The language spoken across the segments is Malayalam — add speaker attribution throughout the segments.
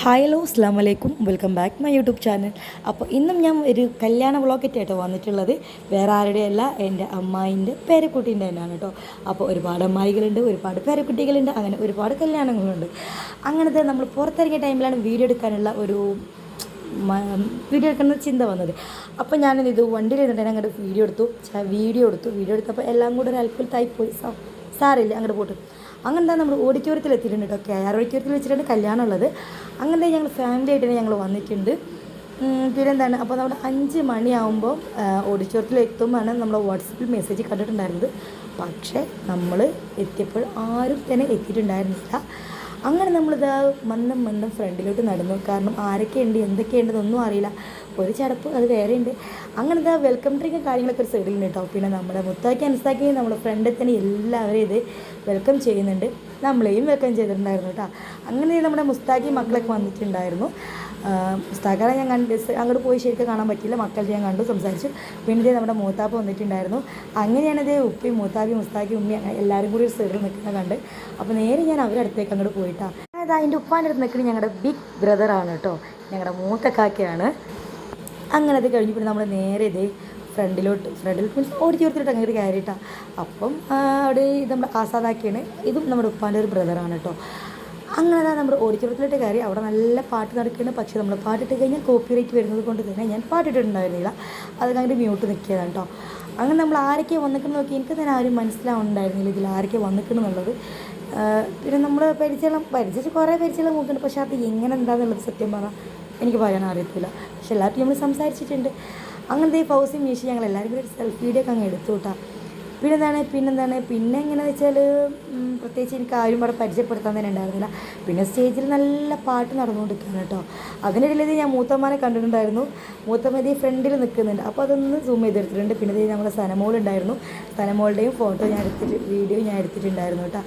Speaker 1: ഹായ് ഹലോ അസ്ലാം വലൈക്കും welcome back my YouTube channel അപ്പോൾ ഇന്നും ഞാൻ ഒരു കല്യാണ വ്ളോഗറ്റായിട്ടോ വന്നിട്ടുള്ളത്. വേറെ ആരുടെയല്ല എന്റെ അമ്മായിന്റെ പേരക്കുട്ടീന്റെ തന്നെയാണ് കേട്ടോ അപ്പോൾ ഒരുപാട് അമ്മായികളുണ്ട് ഒരുപാട് പേരക്കുട്ടികളുണ്ട് അങ്ങനെ ഒരുപാട് കല്യാണങ്ങളുണ്ട്. അങ്ങനത്തെ നമ്മൾ പുറത്തിറങ്ങിയ ടൈമിലാണ് വീഡിയോ എടുക്കാനുള്ള ഒരു വീഡിയോ എടുക്കുന്ന ചിന്ത വന്നത്. അപ്പോൾ ഞാനിത് വണ്ടിയിൽ ഇരുന്നിട്ട് അങ്ങോട്ട് വീഡിയോ എടുത്തു. വീഡിയോ എടുത്തു. വീഡിയോ എടുത്തപ്പോൾ എല്ലാം കൂടെ ഒരു അൽപ്പത്തായി പോയി. സാറില്ല അങ്ങോട്ട് പോട്ട്. അങ്ങനത്തെ നമ്മൾ ഓഡിറ്റോറിയത്തിൽ എത്തിയിട്ടുണ്ട് കേട്ടോ. കെ ആർ ഓഡിറ്റോറിയത്തിൽ വെച്ചിട്ടാണ് കല്യാണം ഉള്ളത് അങ്ങനെ ഞങ്ങൾ ഫാമിലി ആയിട്ട് ഞങ്ങൾ വന്നിട്ടുണ്ട്. പിന്നെന്താണ്? അപ്പോൾ നമ്മൾ അഞ്ച് മണിയാകുമ്പോൾ ഓഡിറ്റോറിയത്തിൽ എത്തുമ്പോഴാണ് നമ്മൾ വാട്സപ്പിൽ മെസ്സേജ് കണ്ടിട്ടുണ്ടായിരുന്നത്. പക്ഷേ നമ്മൾ എത്തിയപ്പോൾ ആരും തന്നെ എത്തിയിട്ടുണ്ടായിരുന്നില്ല. അങ്ങനെ നമ്മളിത് മന്ദം മന്ദം ഫ്രണ്ടിലോട്ട് നടന്നു. കാരണം ആരൊക്കെയുണ്ട് എന്തൊക്കെയുണ്ടെന്നൊന്നും അറിയില്ല. ഒരു ചടപ്പ് അത് വേറെ ഉണ്ട് അങ്ങനെ ഇതാ വെൽക്കം ഡ്രിങ്കും കാര്യങ്ങളൊക്കെ ഒരു സൈഡിൽ കേട്ടോ പിന്നെ നമ്മുടെ മുത്താക്കി അനുസാക്കി നമ്മുടെ ഫ്രണ്ടിൽ തന്നെ എല്ലാവരും ഇത് വെൽക്കം ചെയ്യുന്നുണ്ട്. നമ്മളെയും വെൽക്കം ചെയ്തിട്ടുണ്ടായിരുന്നു കേട്ടോ. അങ്ങനെ നമ്മുടെ മുസ്താഖി മക്കളൊക്കെ വന്നിട്ടുണ്ടായിരുന്നു. മുസ്താഖാനെ ഞാൻ കണ്ട് അങ്ങോട്ട് പോയി ശരിക്കും കാണാൻ പറ്റില്ല മക്കളുടെ ഞാൻ കണ്ടു സംസാരിച്ചു. പിന്നെ ഇതേ നമ്മുടെ മൂത്താപ്പ വന്നിട്ടുണ്ടായിരുന്നു. അങ്ങനെയാണ് ഇതേ ഉപ്പി മൂത്താപ്പി മുസ്താക്കി ഉമ്മി എല്ലാവരും കൂടി ഒരു സൈഡിൽ നിൽക്കുന്ന കണ്ട്. അപ്പോൾ നേരെ ഞാൻ അവരുടെ അടുത്തേക്ക് അങ്ങോട്ട് പോയിട്ടാണ് അതായത് അതിന്റെ ഉപ്പാന്റെ അടുത്ത് നിൽക്കുന്നത് ഞങ്ങളുടെ ബിഗ് ബ്രദറാണ് കേട്ടോ. ഞങ്ങളുടെ മൂത്ത കാക്കയാണ്. അങ്ങനെ അത് കഴിഞ്ഞ് പിന്നെ നമ്മൾ നേരെ ഇതേ ഫ്രണ്ടിലോട്ട് ഫ്രണ്ടിൽ മീൻസ് ഓടിച്ചോർത്തിട്ട് അങ്ങനെ കയറിയിട്ടാണ് അപ്പം അവിടെ ഇത് നമ്മുടെ ആസാദാക്കിയാണ്. ഇതും നമ്മുടെ ഉപ്പാന്റെ ഒരു ബ്രദറാണ് കേട്ടോ അങ്ങനെ അതാ നമ്മുടെ ഓഡിറ്റോറിയത്തിലോട്ട് കയറി. അവിടെ നല്ല പാട്ട് നടക്കുകയാണ്. പക്ഷേ നമ്മൾ പാട്ടിട്ട് കഴിഞ്ഞാൽ കോപ്പി റേറ്റ് വരുന്നത് കൊണ്ട് തന്നെ ഞാൻ പാട്ടിട്ടുണ്ടായിരുന്നില്ല അത് അങ്ങനെ മ്യൂട്ട് നിൽക്കിയതാണ് കേട്ടോ അങ്ങനെ നമ്മൾ ആരൊക്കെ വന്നിട്ട് നോക്കി എനിക്ക് തന്നെ ആരും മനസ്സിലാവുന്നുണ്ടായിരുന്നില്ല ഇതിൽ ആരൊക്കെ വന്നിട്ടുണ്ടെന്നുള്ളത് പിന്നെ നമ്മൾ പരിചയം പരിചയം കുറേ പരിചയം നോക്കുന്നുണ്ട് പക്ഷേ അത് എങ്ങനെ എന്താണെന്നുള്ളത് സത്യം പറഞ്ഞാൽ എനിക്ക് പറയാൻ അറിയത്തില്ല. പക്ഷെ എല്ലാവരും നമ്മൾ സംസാരിച്ചിട്ടുണ്ട്. അങ്ങനത്തെ ഈ ഫൗസി മീശി ഞങ്ങൾ എല്ലാവരും കൂടി സെൽഫി വീഡിയോ ഒക്കെ അങ്ങ് എടുത്തു കേട്ടോ പിന്നെന്താണ് പിന്നെന്താണ് പിന്നെ എങ്ങനെയാണെന്ന് വെച്ചാൽ പ്രത്യേകിച്ച് എനിക്ക് ആരും അവിടെ പരിചയപ്പെടുത്താൻ തന്നെ ഉണ്ടായിരുന്നില്ല. പിന്നെ സ്റ്റേജിൽ നല്ല പാട്ട് നടന്നുകൊണ്ടിരിക്കുകയാണ് കേട്ടോ. അതിനിടയിൽ ഞാൻ മൂത്തമ്മനെ കണ്ടിട്ടുണ്ടായിരുന്നു. മൂത്തമ്മ ഇതേ ഫ്രണ്ടിൽ നിൽക്കുന്നുണ്ട്. അപ്പോൾ അതൊന്ന് സൂം ചെയ്തെടുത്തിട്ടുണ്ട്. പിന്നെ ഇതേ നമ്മുടെ സനമോളുണ്ടായിരുന്നു. സനമോളുടെയും ഫോട്ടോ ഞാൻ എടുത്തിട്ട് വീഡിയോ ഞാൻ എടുത്തിട്ടുണ്ടായിരുന്നു കേട്ടോ.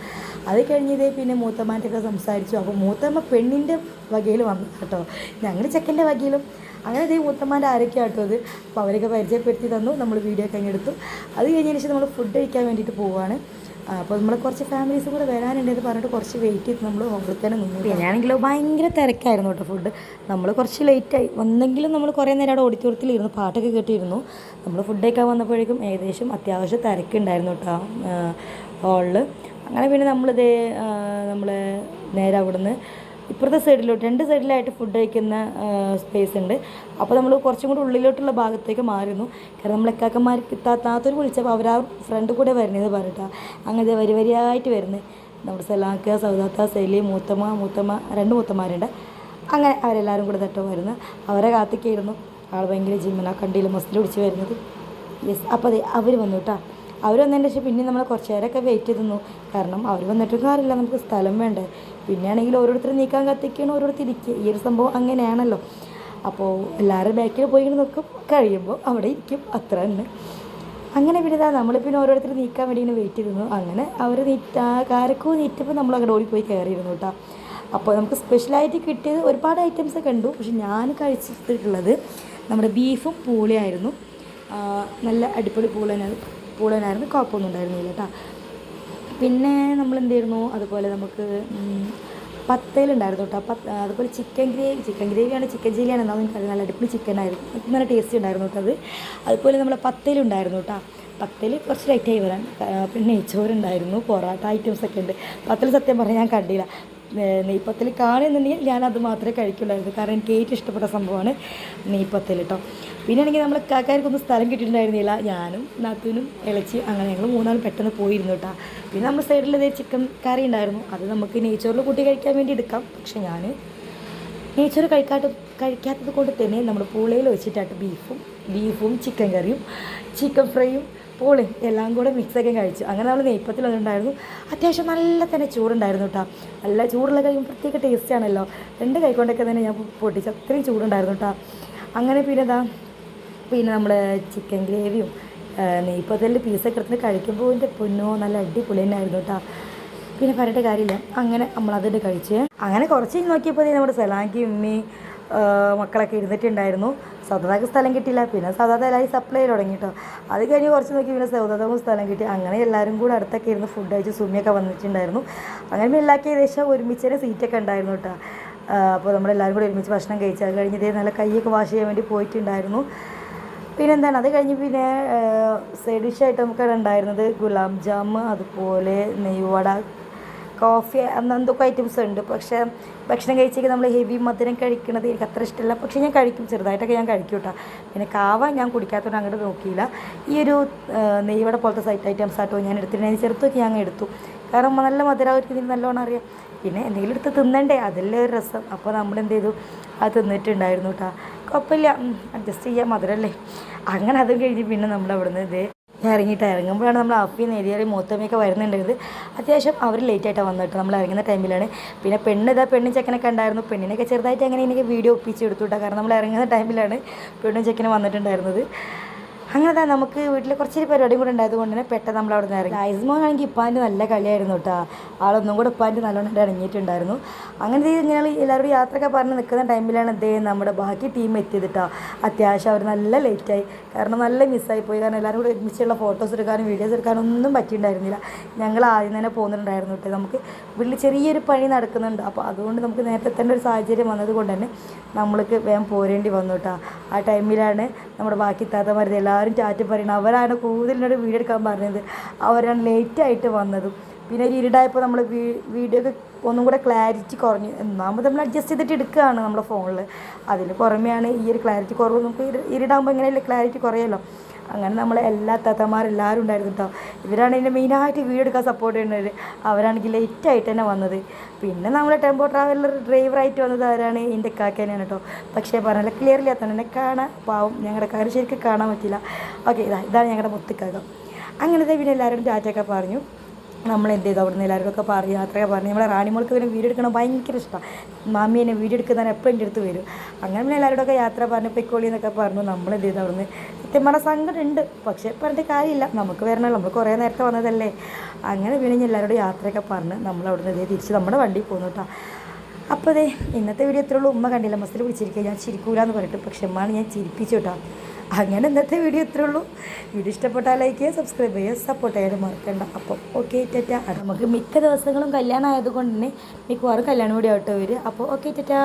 Speaker 1: അത് കഴിഞ്ഞ് ഇതേ പിന്നെ മൂത്തമ്മാന്റെ ഒക്കെ സംസാരിച്ചു. അപ്പോൾ മൂത്തമ്മ പെണ്ണിന്റെ വകയിൽ വന്നു കേട്ടോ. ഞങ്ങൾ ചെക്കന്റെ വകയിലും അങ്ങനെ അതേ മൂത്തമ്മാന്റെ ആരൊക്കെയാട്ടോ അത് അപ്പോൾ അവരൊക്കെ പരിചയപ്പെടുത്തി തന്നു. നമ്മൾ വീഡിയോ ഒക്കെ അങ്ങ് എടുത്തു. അത് കഴിഞ്ഞതിന് ശേഷം നമ്മൾ ഫുഡ് കഴിക്കാൻ വേണ്ടിയിട്ട് പോവുകയാണ് അപ്പോൾ നമ്മൾ കുറച്ച് ഫാമിലീസും കൂടെ വരാനുണ്ടെന്ന് പറഞ്ഞിട്ട് കുറച്ച് വെയിറ്റ് ചെയ്ത് നമ്മൾ ഹോട്ടലിൽ തന്നെ നിന്നു ഞാനാണെങ്കിലും ഭയങ്കര തിരക്കായിരുന്നു കേട്ടോ ഫുഡ് നമ്മൾ കുറച്ച് ലേറ്റായി വന്നെങ്കിലും നമ്മൾ കുറേ നേരം അവിടെ ഓഡിറ്റോറിയത്തിലിരുന്നു പാട്ടൊക്കെ കേട്ടിരുന്നു. നമ്മൾ ഫുഡ് കഴിക്കാൻ വന്നപ്പോഴേക്കും ഏകദേശം അത്യാവശ്യം തിരക്കുണ്ടായിരുന്നു കേട്ടോ. ഹോളിൽ അങ്ങനെ പിന്നെ നമ്മളിത് നമ്മൾ നേരെ അവിടുന്ന് ഇപ്പുറത്തെ സൈഡിലോട്ട് രണ്ട് സൈഡിലായിട്ട് ഫുഡ് കഴിക്കുന്ന സ്പേസ് ഉണ്ട്. അപ്പോൾ നമ്മൾ കുറച്ചും കൂടി ഉള്ളിലോട്ടുള്ള ഭാഗത്തേക്ക് മാറുന്നു. കാരണം നമ്മൾ എക്കാക്കന്മാർക്ക് താത്തൊരു വിളിച്ചപ്പോൾ അവരാ ഫ്രണ്ട് കൂടെ വരുന്നതെന്ന് പറഞ്ഞിട്ടാ. അങ്ങനത്തെ വരി വരിയായിട്ട് വരുന്നത് നമ്മുടെ സലാക്ക സൗദാത്ത സെലി മൂത്തമ്മ മൂത്തമ്മ രണ്ട് മൂത്തന്മാരുണ്ട് അങ്ങനെ അവരെല്ലാവരും കൂടെ തട്ടോ വരുന്നത് അവരെ കാത്തിക്കായിരുന്നു ആൾ ഭയങ്കര ജിമ്മന കണ്ടിയിൽ മസ്തി പിടിച്ച് വരുന്നത്. യെസ് അപ്പോൾ അതെ അവർ വന്നു കേട്ടോ അവർ വന്നതിന് ശേഷം പിന്നെ നമ്മൾ കുറച്ച് നേരമൊക്കെ വെയിറ്റ് ചെയ്ത് നിന്നു. കാരണം അവർ വന്നിട്ട് കാര്യമില്ല നമുക്ക് സ്ഥലം വേണ്ടേ. പിന്നെയാണെങ്കിൽ ഓരോരുത്തർ നീക്കാൻ കത്തിക്കണം ഓരോരുത്തർ ഇരിക്കുക ഈ ഒരു സംഭവം അങ്ങനെയാണല്ലോ. അപ്പോൾ എല്ലാവരും ബാക്കിൽ പോയി നോക്കും. കഴിയുമ്പോൾ അവിടെ ഇരിക്കും. അത്ര തന്നെ. അങ്ങനെ പിന്നെ ഇതാ നമ്മൾ പിന്നെ ഓരോരുത്തർ നീക്കാൻ വേണ്ടി ഇങ്ങനെ വെയിറ്റ് ചെയ്തിരുന്നു. അങ്ങനെ അവർ നീറ്റ കാരക്കൂ നീറ്റപ്പോൾ നമ്മൾ അങ്ങോട്ട് ഓടിപ്പോയി കയറിയിരുന്നു കേട്ടോ. അപ്പോൾ നമുക്ക് സ്പെഷ്യലായിട്ട് കിട്ടിയത് ഒരുപാട് ഐറ്റംസ് കണ്ടു. പക്ഷെ ഞാൻ കഴിച്ചിട്ടുള്ളത് നമ്മുടെ ബീഫും പൂളിയായിരുന്നു. നല്ല അടിപൊളി പൂളനായിരുന്നു കുഴപ്പമൊന്നും ഉണ്ടായിരുന്നില്ല കേട്ടോ. പിന്നെ നമ്മൾ എന്ത് ചെയ്യുന്നു? അതുപോലെ നമുക്ക് പത്തയിലുണ്ടായിരുന്നു കേട്ടോ. പത്ത് അതുപോലെ ചിക്കൻ ഗ്രേവി ചിക്കൻ ഗ്രേവിയാണ് ചിക്കൻ ചില്ലിയാണ്. എന്നാലും എനിക്ക് നല്ല അടിപൊളി ചിക്കൻ ആയിരുന്നു. നല്ല ടേസ്റ്റ് ഉണ്ടായിരുന്നു കേട്ടോ അത്. അതുപോലെ നമ്മൾ പത്തയിലുണ്ടായിരുന്നു കേട്ടോ. പത്തയിൽ കുറച്ച് ലൈറ്റായി വരാൻ പിന്നെ നെയ്ച്ചോറുണ്ടായിരുന്നു. പൊറോട്ട ഐറ്റംസ് ഒക്കെ ഉണ്ട്. പത്തിൽ സത്യം പറഞ്ഞാൽ ഞാൻ കണ്ടില്ല. നെയ്പ്പത്തിൽ കാണുന്നുണ്ടെങ്കിൽ ഞാനത് മാത്രമേ കഴിക്കുള്ളായിരുന്നു. കാരണം എനിക്ക് ഏറ്റവും ഇഷ്ടപ്പെട്ട സംഭവമാണ് നെയ്പ്പത്തിൽ കേട്ടോ. പിന്നെ ആണെങ്കിൽ നമ്മൾ കാക്കാർക്കൊന്നും സ്ഥലം കിട്ടിയിട്ടുണ്ടായിരുന്നില്ല. ഞാനും നാത്തൂനും ഇളച്ചി അങ്ങനെ ഞങ്ങൾ മൂന്നാളും പെട്ടെന്ന് പോയിരുന്നു കേട്ടോ. പിന്നെ നമ്മൾ സൈഡിൽ ഇതേ ചിക്കൻ കറി ഉണ്ടായിരുന്നു. അത് നമുക്ക് നെയ്ച്ചോറിൽ കൂട്ടി കഴിക്കാൻ വേണ്ടി എടുക്കാം. പക്ഷെ ഞാൻ നെയ്ച്ചോറ് കഴിക്കാത്ത കഴിക്കാത്തത് കൊണ്ട് തന്നെ നമ്മൾ പൂളയിൽ വെച്ചിട്ടായിട്ട് ബീഫും ബീഫും ചിക്കൻ കറിയും ചിക്കൻ ഫ്രൈയും പൂളയും എല്ലാം കൂടെ മിക്സൊക്കെ കഴിച്ചു. അങ്ങനെ നമ്മൾ നെയ്പ്പത്തിൽ അതുണ്ടായിരുന്നു അത്യാവശ്യം നല്ല തന്നെ ചൂടുണ്ടായിരുന്നു കേട്ടോ നല്ല ചൂടുള്ള കഴിയും പ്രത്യേക ടേസ്റ്റ് ആണല്ലോ. രണ്ട് കൈക്കൊണ്ടൊക്കെ തന്നെ ഞാൻ പൊട്ടിച്ച്. അത്രയും ചൂടുണ്ടായിരുന്നു കേട്ടോ അങ്ങനെ പിന്നെ ഇതാ പിന്നെ നമ്മൾ ചിക്കൻ ഗ്രേവിയും നെയ്പ്പത്തിൽ പീസൊക്കെ എടുത്തിട്ട് കഴിക്കുമ്പോൾ എന്റെ പൊന്നോ നല്ല അടിപൊളി തന്നെ ആയിരുന്നു കേട്ടോ പിന്നെ പറഞ്ഞിട്ട് കാര്യമില്ല. അങ്ങനെ നമ്മളതിട്ട് കഴിച്ച്. അങ്ങനെ കുറച്ച് നോക്കിയപ്പോൾ നമ്മുടെ സലാങ്കി ഉമ്മി മക്കളൊക്കെ ഇരുന്നിട്ടുണ്ടായിരുന്നു. സൗദാക്ക് സ്ഥലം കിട്ടിയില്ല. പിന്നെ സൗദാതായി സപ്ലൈ തുടങ്ങി കേട്ടോ അത് കഴിഞ്ഞ് കുറച്ച് നോക്കി പിന്നെ സൗദാത്തക്കും സ്ഥലം കിട്ടി. അങ്ങനെ എല്ലാവരും കൂടെ അടുത്തൊക്കെ ഇരുന്ന് ഫുഡ് കഴിച്ച് സുമിയൊക്കെ വന്നിട്ടുണ്ടായിരുന്നു. അങ്ങനെ എല്ലാവർക്കും ഏകദേശം ഒരുമിച്ച് തന്നെ സീറ്റൊക്കെ ഉണ്ടായിരുന്നു കേട്ടോ അപ്പോൾ നമ്മളെല്ലാവരും കൂടെ ഒരുമിച്ച് ഭക്ഷണം കഴിച്ചു അത് കഴിഞ്ഞ് ഇതേ നല്ല കൈയൊക്കെ വാഷ് ചെയ്യാൻ വേണ്ടി പോയിട്ടുണ്ടായിരുന്നു. പിന്നെ എന്താണ് അത് കഴിഞ്ഞ് പിന്നെ സൈഡ് ഡിഷായിട്ട് അവിടെ ഉണ്ടായിരുന്നത് ഗുലാബ് ജാം അതുപോലെ നെയ്വട കോഫി അന്ന് എന്തൊക്കെ ഐറ്റംസ് ഉണ്ട്. പക്ഷേ ഭക്ഷണം കഴിച്ചേക്ക് നമ്മൾ ഹെവി മധുരം കഴിക്കുന്നത് എനിക്ക് അത്ര ഇഷ്ടമല്ല പക്ഷേ ഞാൻ കഴിക്കും. ചെറുതായിട്ടൊക്കെ ഞാൻ കഴിക്കും കേട്ടോ. പിന്നെ കാവ ഞാൻ കുടിക്കാത്തതുകൊണ്ട് അങ്ങോട്ട് നോക്കിയില്ല. ഈ ഒരു നെയ്വട പോലത്തെ സൈറ്റ് ഐറ്റംസ് ആട്ടോ ഞാൻ എടുത്തിട്ടുണ്ടെങ്കിൽ ചെറുത്തൊക്കെ ഞാൻ എടുത്തു. കാരണം നല്ല മധുരം അവർക്ക് ഇതിന് നല്ലോണം അറിയാം. പിന്നെ എന്തെങ്കിലും എടുത്ത് തിന്നണ്ടേ? അതല്ലേ ഒരു രസം. അപ്പോൾ നമ്മൾ എന്ത് ചെയ്തു? അത് തിന്നിട്ടുണ്ടായിരുന്നു കേട്ടോ. കുഴപ്പമില്ല. അഡ്ജസ്റ്റ് ചെയ്യാം. മധുരമല്ലേ അങ്ങനെ അതും കഴിഞ്ഞ് പിന്നെ നമ്മൾ അവിടുന്ന് ഇതേ ഇറങ്ങിയിട്ട് ഇറങ്ങുമ്പോഴാണ് നമ്മൾ അപ്പി നേരിയ മൂത്തമ്മയൊക്കെ വരുന്നുണ്ടെങ്കിൽ അത്യാവശ്യം അവർ ലേറ്റായിട്ടാണ് വന്നിട്ട് നമ്മൾ ഇറങ്ങുന്ന ടൈമിലാണ് പിന്നെ പെണ്ണ് ഇതാ പെണ്ണും ചെക്കനൊക്കെ ഉണ്ടായിരുന്നു. പെണ്ണിനൊക്കെ ചെറുതായിട്ട് അങ്ങനെ എനിക്ക് വീഡിയോ ഒപ്പിച്ച് എടുത്തു കേട്ടോ. കാരണം നമ്മൾ ഇറങ്ങുന്ന ടൈമിലാണ് പെണ്ണും ചെക്കനും വന്നിട്ടുണ്ടായിരുന്നത്. അങ്ങനെ നമുക്ക് വീട്ടിൽ കുറച്ചൊരു പരിപാടിയും കൂടെ ഉണ്ടായത് കൊണ്ട് തന്നെ പെട്ടെന്ന് നമ്മൾ അവിടെ നിന്ന് ഇറങ്ങി. ഐസ്മോൻ ആണെങ്കിൽ ഇപ്പാന്റെ നല്ല കളിയായിരുന്നു കേട്ടോ. ആളൊന്നും കൂടെ ഇപ്പാന്റെ നല്ലോണം ഇറങ്ങിയിട്ടുണ്ടായിരുന്നു അങ്ങനെ ഇങ്ങനെ എല്ലാവരും യാത്രയൊക്കെ പറഞ്ഞ് നിൽക്കുന്ന ടൈമിലാണ് ഇതേ നമ്മുടെ ബാക്കി ടീം എത്തിയത് കേട്ടോ. അത്യാവശ്യം അവർ നല്ല ലേറ്റായി കാരണം നല്ല മിസ്സായി പോയി. കാരണം എല്ലാവരും കൂടെ ഒരുമിച്ചുള്ള ഫോട്ടോസ് എടുക്കാനും വീഡിയോസ് എടുക്കാനും ഒന്നും പറ്റിയിട്ടുണ്ടായിരുന്നില്ല. ഞങ്ങൾ ആദ്യം തന്നെ പോകുന്നുണ്ടായിരുന്നു കേട്ടോ. നമുക്ക് വീട്ടിൽ ചെറിയൊരു പണി നടക്കുന്നുണ്ട്. അപ്പോൾ അതുകൊണ്ട് നമുക്ക് നേരത്തെ തന്നെ ഒരു സാഹചര്യം വന്നത് കൊണ്ട് തന്നെ നമ്മൾക്ക് വേഗം പോരേണ്ടി വന്നു കേട്ടോ. ആ ടൈമിലാണ് നമ്മുടെ ബാക്കി താത്തമാർ എല്ലാവരും ചാറ്റ് പറയണം അവരാണ് കൂടുതലിനോട് വീഡിയോ എടുക്കാൻ പറഞ്ഞത്. അവരാണ് ലേറ്റായിട്ട് വന്നതും. പിന്നെ ഒരു ഇരുടായപ്പോൾ നമ്മൾ വീഡിയോ ഒക്കെ ഒന്നും കൂടെ ക്ലാരിറ്റി കുറഞ്ഞു ഒന്നാമത് നമ്മൾ അഡ്ജസ്റ്റ് ചെയ്തിട്ട് എടുക്കുകയാണ് നമ്മുടെ ഫോണിൽ അതിന് പുറമെയാണ് ഈ ഒരു ക്ലാരിറ്റി കുറവ്. നമുക്ക് ഇരു- ഇരുടാകുമ്പോൾ എങ്ങനെയല്ലേ ക്ലാരിറ്റി കുറയല്ലോ അങ്ങനെ നമ്മളെ എല്ലാ താത്തമാരെല്ലാവരും ഉണ്ടായിരുന്നു കേട്ടോ ഇവരാണ് എന്റെ മെയിനായിട്ട് വീഡിയോ എടുക്കാൻ സപ്പോർട്ട് ചെയ്യുന്നത്. അവരാണെങ്കിൽ ലേറ്റായിട്ട് തന്നെ വന്നത്. പിന്നെ നമ്മൾ ടെമ്പോ ട്രാവലർ ഡ്രൈവറായിട്ട് വന്നത് അവരാണ്. എന്റെ കാക്കേനെയാണ് കേട്ടോ പക്ഷേ പറഞ്ഞാൽ ക്ലിയർലി അത്തന്നെ എന്നെ കാണാൻ പാവം. ഞങ്ങളുടെ കാര്യം ശരിക്കും കാണാൻ പറ്റില്ല. ഓക്കെ ഇതാ ഇതാണ് ഞങ്ങളുടെ മുത്തുക്കാകം. അങ്ങനത്തെ പിന്നെ എല്ലാവരും ടാറ്റയൊക്കെ പറഞ്ഞു. നമ്മൾ എന്ത് ചെയ്തു? അവിടുന്ന് എല്ലാവരോടൊക്കെ പറഞ്ഞു. യാത്രയൊക്കെ പറഞ്ഞു. നമ്മളെ റാണിമോൾക്ക് പിന്നെ വീഡിയോ എടുക്കണം ഭയങ്കര ഇഷ്ടമാണ് മാമി എന്നെ വീഡിയോ എടുക്കുന്നതാണ് എപ്പോഴും എന്റെ അടുത്ത് വരും. അങ്ങനെ പിന്നെ എല്ലാവരോടൊക്കെ യാത്ര പറഞ്ഞു പൊയ്ക്കോളി എന്നൊക്കെ പറഞ്ഞു. നമ്മൾ എന്ത് ചെയ്തു? അവിടുന്ന് സത്യം പറഞ്ഞ സങ്കടം ഉണ്ട് പക്ഷേ പറഞ്ഞിട്ട് കാര്യമില്ല. നമുക്ക് വരണമല്ലോ നമ്മൾ കുറേ നേരത്തെ വന്നതല്ലേ. അങ്ങനെ വീണെങ്കിൽ എല്ലാവരോടും യാത്രയൊക്കെ പറഞ്ഞ് നമ്മൾ അവിടെ നിന്ന് തിരിച്ച് നമ്മുടെ വണ്ടി പോകുന്നു കേട്ടോ അപ്പോൾ അതെ ഇന്നത്തെ വീഡിയോ എത്ര ഉള്ളൂ. ഉമ്മ കണ്ടില്ല. മസ്സിൽ പിടിച്ചിരിക്കുക. ഞാൻ ചിരിക്കൂലെന്ന് പറഞ്ഞിട്ട് പക്ഷെ ഉമ്മാണ് ഞാൻ ചിരിപ്പിച്ചു കേട്ടോ അങ്ങനെ ഇന്നത്തെ വീഡിയോ എത്ര ഉള്ളൂ. വീഡിയോ ഇഷ്ടപ്പെട്ടാൽ ലൈക്ക് ചെയ്യുക സബ്സ്ക്രൈബ് ചെയ്യുക സപ്പോർട്ട് ചെയ്യാനും മറക്കണ്ട. അപ്പോൾ ഓക്കെ ടെറ്റ. നമുക്ക് മിക്ക ദിവസങ്ങളും കല്യാണം ആയതുകൊണ്ട് തന്നെ മിക്കവാറും കല്യാണം കൂടി ആയിട്ട് വരും അപ്പോൾ ഓക്കെ ടെറ്റാ.